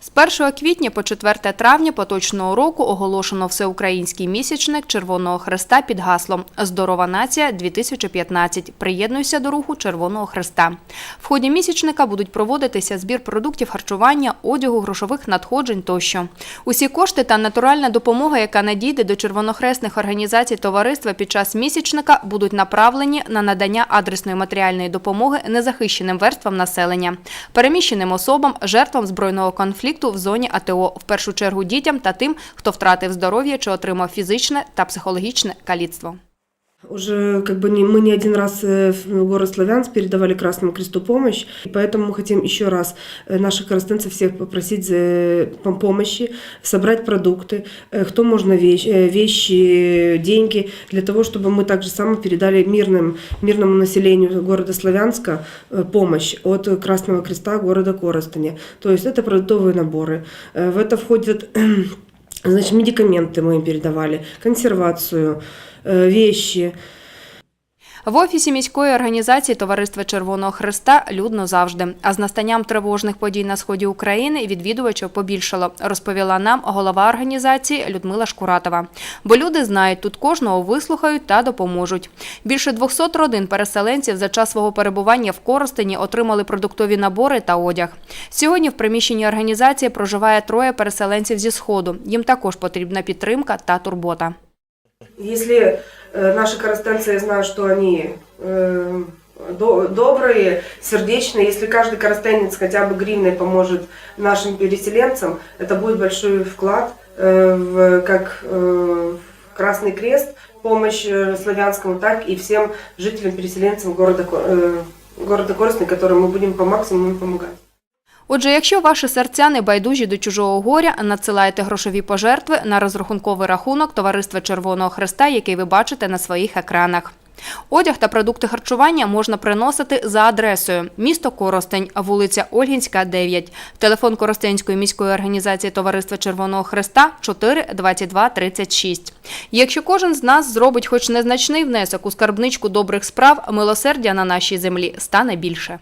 З 1 квітня по 4 травня поточного року оголошено всеукраїнський місячник Червоного Хреста під гаслом Здорова нація 2015. Приєднуйся до руху Червоного Хреста. В ході місячника будуть проводитися збір продуктів харчування, одягу, грошових надходжень тощо. Усі кошти та натуральна допомога, яка надійде до червонохресних організацій товариства під час місячника, будуть направлені на надання адресної матеріальної допомоги незахищеним верствам населення, переміщеним особам, жертвам збройного конфлікту в зоні АТО, в першу чергу дітям та тим, хто втратив здоров'я чи отримав фізичне та психологічне каліцтво. Уже как бы не, мы не один раз э, в город Славянск передавали Красному Кресту помощь, и поэтому мы хотим еще раз э, наших коростенцев всех попросить за пом- помощи, собрать продукты, э, кто можно вещи, вещи, деньги, для того, чтобы мы также само передали мирным, мирному населению города Славянска э, помощь от Красного Креста города Коростыня. То есть это продуктовые наборы. Э, В это входят Значит, медикаменты мы им передавали, консервацию, э, вещи. В офісі міської організації Товариства Червоного Хреста людно завжди. А з настанням тривожних подій на сході України відвідувачів побільшало, розповіла нам голова організації Людмила Шкуратова. Бо люди знають, тут кожного вислухають та допоможуть. Більше 200 родин переселенців за час свого перебування в Коростені отримали продуктові набори та одяг. Сьогодні в приміщенні організації проживає троє переселенців зі сходу. Їм також потрібна підтримка та турбота. Э, наши коростенцы, я знаю, что они э, до- добрые, сердечные, если каждый коростенец хотя бы гривной поможет нашим переселенцам, это будет большой вклад э, в, как э, Красный Крест, помощь э, славянскому, так и всем жителям-переселенцам города, э, города Коростень, которым мы будем по максимуму им помогать. Отже, якщо ваші серця не байдужі до чужого горя, надсилайте грошові пожертви на розрахунковий рахунок Товариства Червоного Хреста, який ви бачите на своїх екранах. Одяг та продукти харчування можна приносити за адресою місто Коростень, вулиця Ольгінська, 9, телефон Коростенської міської організації Товариства Червоного Хреста 4 22 36. Якщо кожен з нас зробить хоч незначний внесок у скарбничку добрих справ, милосердя на нашій землі стане більше.